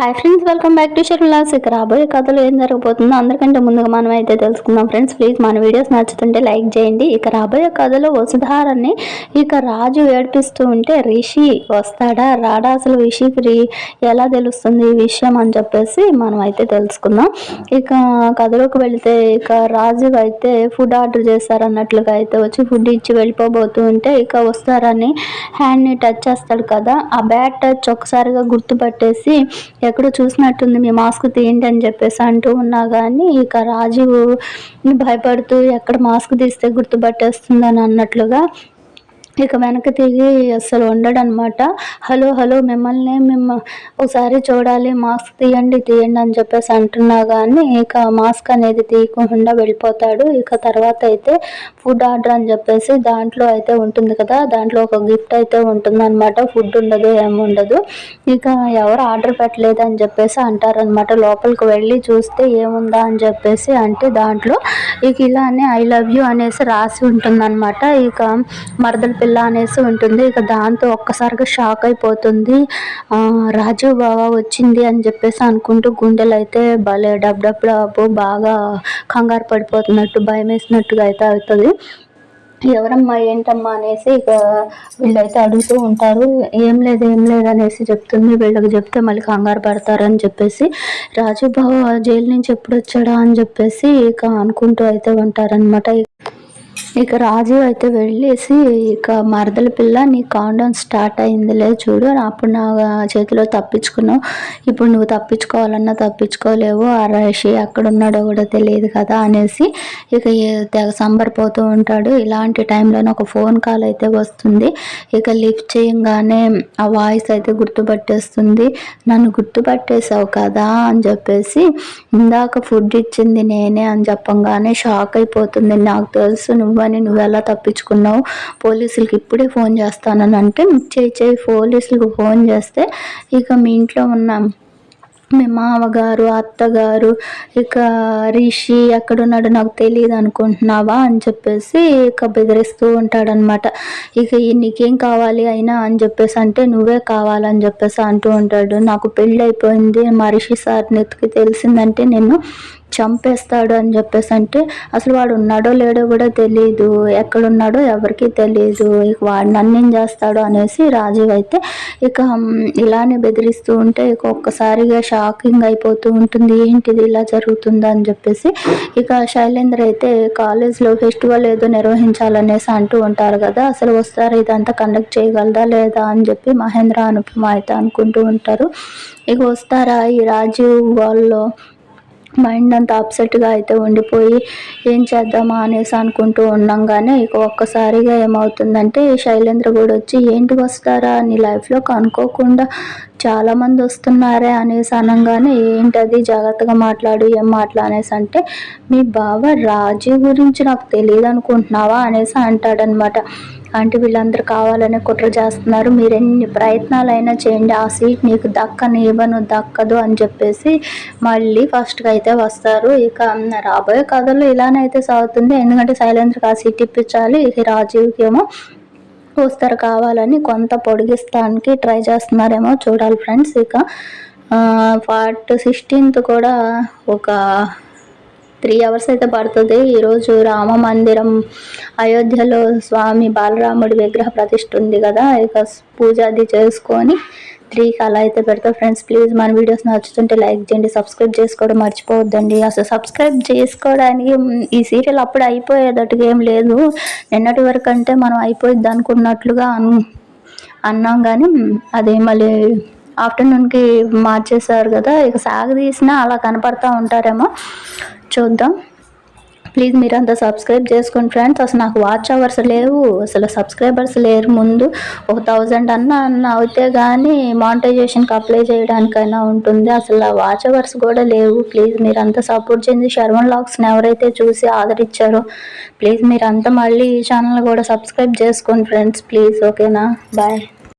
Hi friends welcome back to షర్లాస్ ఇక రాబోయే కథలో ఏం జరగబోతుందో అందరికంటే ముందుగా మనం అయితే తెలుసుకుందాం. ఫ్రెండ్స్ ప్లీజ్ మన వీడియోస్ నచ్చుతుంటే లైక్ చేయండి. ఇక రాబోయే కథలో వసుధారని ఇక రాజు ఏడిపిస్తూ ఉంటే రిషి వస్తాడా? రాడా అసలు రిషికి ఎలా తెలుస్తుంది ఈ విషయం అని చెప్పేసి మనం అయితే తెలుసుకుందాం. ఇక కథలోకి వెళితే ఇక రాజు అయితే ఫుడ్ ఆర్డర్ చేస్తారన్నట్లుగా అయితే వచ్చి ఫుడ్ ఇచ్చి వెళ్ళిపోబోతూ ఉంటే ఇక వస్తారని హ్యాండ్ని టచ్ చేస్తాడు కదా. ఆ బ్యాడ్ టచ్ ఒకసారిగా గుర్తుపట్టేసి ఎక్కడో చూసినట్టుంది మీ మాస్క్ తీయండి అని చెప్పేసి అంటూ ఉన్నా కానీ ఇక రాజీవ్ భయపడుతూ ఎక్కడ మాస్క్ తీస్తే గుర్తుపట్టేస్తుందని అన్నట్లుగా ఇక వెనక్కి తిరిగి అసలు ఉండడనమాట. హలో హలో మిమ్మల్ని మిమ్మ ఒకసారి చూడాలి మాస్క్ తీయండి తీయండి అని చెప్పేసి అంటున్నా కానీ ఇక మాస్క్ అనేది తీయకుండా వెళ్ళిపోతాడు. ఇక తర్వాత అయితే ఫుడ్ ఆర్డర్ అని చెప్పేసి దాంట్లో అయితే ఉంటుంది కదా దాంట్లో ఒక గిఫ్ట్ అయితే ఉంటుందన్నమాట ఫుడ్ ఉండదు ఏముండదు ఇక ఎవరు ఆర్డర్ పెట్టలేదు అని చెప్పేసి అంటారనమాట. లోపలికి వెళ్ళి చూస్తే ఏముందా అని చెప్పేసి అంటే దాంట్లో ఇక ఇలానే ఐ లవ్ యూ అనేసి రాసి ఉంటుందన్నమాట ఇక మరదల పిల్ల అనేసి ఉంటుంది. ఇక దాంతో ఒక్కసారిగా షాక్ అయిపోతుంది. రాజు బావ వచ్చింది అని చెప్పేసి అనుకుంటూ గుండెలు అయితే భలే డబ్ డబ్ డబ్బు బాగా కంగారు పడిపోతున్నట్టు భయం వేసినట్టుగా అయితే అవుతుంది ఎవరమ్మా ఏంటమ్మా అనేసి ఇక వీళ్ళైతే అడుగుతూ ఉంటారు ఏం లేదు ఏం లేదు అనేసి చెప్తుంది వీళ్ళకి చెప్తే మళ్ళీ కంగారు పడతారని చెప్పేసి రాజుబాబు జైలు నుంచి ఎప్పుడు వచ్చాడా అని చెప్పేసి ఇక అనుకుంటూ అయితే ఉంటారనమాట ఇక రాజు అయితే వెళ్ళేసి ఇక మరదల పిల్ల నీ కాండౌన్ స్టార్ట్ అయిందిలే చూడు అప్పుడు నా చేతిలో తప్పించుకున్నావు. ఇప్పుడు నువ్వు తప్పించుకోవాలన్నా తప్పించుకోలేవు ఆ రషి అక్కడ ఉన్నాడో కూడా తెలియదు కదా అనేసి ఇక తెగ సంబరిపోతూ ఉంటాడు. ఇలాంటి టైంలో ఒక ఫోన్ కాల్ అయితే వస్తుంది. ఇక లిఫ్ట్ చేయంగానే ఆ వాయిస్ అయితే గుర్తుపట్టేస్తుంది. నన్ను గుర్తుపట్టేశావు కదా అని చెప్పేసి ఇందాక ఫుడ్ ఇచ్చింది నేనే అని చెప్పంగానే షాక్ అయిపోతుంది. నాకు తెలుసు నువ్వు అని నువ్వు ఎలా తప్పించుకున్నావు? పోలీసులకి ఇప్పుడే ఫోన్ చేస్తానని అంటే చేయి చేయి పోలీసులకు ఫోన్ చేస్తే ఇక మీ ఇంట్లో ఉన్న మీ మామగారు అత్తగారు ఇక రిషి ఎక్కడున్నాడో నాకు తెలియదు అనుకుంటున్నావా అని చెప్పేసి ఇక బెదిరిస్తూ ఉంటాడనమాట ఇక నీకేం కావాలి అయినా అని చెప్పేసి అంటే నువ్వే కావాలని చెప్పేసి అంటూ ఉంటాడు. నాకు పెళ్ళి అయిపోయింది మా రిషి సార్ నెత్తికి తెలిసిందంటే నేను చంపేస్తాడు అని చెప్పేసి అంటే అసలు వాడు ఉన్నాడో లేడో కూడా తెలియదు ఎక్కడున్నాడో ఎవరికి తెలియదు ఇక వాడు నన్నేం చేస్తాడో అనేసి రాజీవ్ అయితే ఇక ఇలానే బెదిరిస్తూ ఉంటే ఇక ఒక్కసారిగా షాకింగ్ అయిపోతూ ఉంటుంది. ఏంటిది ఇలా జరుగుతుందా అని చెప్పేసి ఇక శైలేంద్ర అయితే కాలేజ్లో ఫెస్టివల్ ఏదో నిర్వహించాలనేసి అంటూ ఉంటారు కదా అసలు వస్తారు? ఇదంతా కండక్ట్ చేయగలదా లేదా అని చెప్పి మహేంద్ర అనుపమ అయితే అనుకుంటూ ఉంటారు. ఇక వస్తారా ఈ రాజీవ్ వాళ్ళు మైండ్ అంతా అప్సెట్గా అయితే ఉండిపోయి ఏం చేద్దామా అనేసి అనుకుంటూ ఉన్నాం కానీ ఇక ఒక్కసారిగా ఏమవుతుందంటే శైలేంద్ర కూడా వచ్చి ఏంటి వస్తారా? నీ లైఫ్లో కనుక్కోకుండా చాలామంది వస్తున్నారే అనేసి అనగానే ఏంటది? జాగ్రత్తగా మాట్లాడు ఏం మాట్లాడనేసి అంటే మీ బావ రాజీ గురించి నాకు తెలియదు అనుకుంటున్నావా అనేసి అంటాడనమాట. అంటే వీళ్ళందరూ కావాలనే కుట్ర చేస్తున్నారు. మీరు ఎన్ని ప్రయత్నాలైనా చేయండి. ఆ సీట్ నీకు దక్కని ఇవ్వను దక్కదు అని చెప్పేసి మళ్ళీ ఫస్ట్గా అయితే వస్తారు. ఇక రాబోయే కథలో ఇలానే అయితే సాగుతుంది. ఎందుకంటే శైలేంద్రకి ఆ సీట్ ఇప్పించాలి. ఇక రాజీవ్కి ఏమో పోస్టర్ కావాలని కొంత పొడిగిస్తానికి ట్రై చేస్తున్నారేమో చూడాలి ఫ్రెండ్స్ ఇక. ఫార్ట్ సిక్స్టీన్త్ కూడా ఒక త్రీ అవర్స్ అయితే పడుతుంది. ఈరోజు రామ మందిరం అయోధ్యలో స్వామి బాలరాముడి విగ్రహ ప్రతిష్ఠ ఉంది కదా. ఇక పూజ అది చేసుకొని త్రీకి అలా అయితే పెడతా. ఫ్రెండ్స్ ప్లీజ్ మన వీడియోస్ నచ్చుతుంటే లైక్ చేయండి. సబ్స్క్రైబ్ చేసుకోవడం మర్చిపోవద్దండి. అసలు సబ్స్క్రైబ్ చేసుకోవడానికి ఈ సీరియల్ అప్పుడు అయిపోయేటట్టుగా ఏం లేదు. నిన్నటి వరకు అంటే మనం అయిపోయిద్ది అనుకున్నట్లుగా అన్నాం కానీ అదే మళ్ళీ ఆఫ్టర్నూన్కి మార్చేశారు కదా. ఇక సాగదీసినా అలా కనపడతా ఉంటారేమో. చూద్దాం. ప్లీజ్ మీరు అంతా సబ్స్క్రైబ్ చేసుకోండి ఫ్రెండ్స్. అసలు నాకు వాచ్ అవర్స్ లేవు. అసలు సబ్స్క్రైబర్స్ లేరు ముందు. ఒక థౌజండ్ అన్న అన్న అవుతే కానీ మానిటైజేషన్కి అప్లై చేయడానికైనా ఉంటుంది. అసలు వాచ్ అవర్స్ కూడా లేవు. ప్లీజ్ మీరు అంతా సపోర్ట్ చేయండి. శర్మన్ లాగ్స్ని ఎవరైతే చూసి ఆదరించారో ప్లీజ్ మీరు అంతా మళ్ళీ ఈ ఛానల్ కూడా సబ్స్క్రైబ్ చేసుకోండి ఫ్రెండ్స్. ప్లీజ్ ఓకేనా? బాయ్.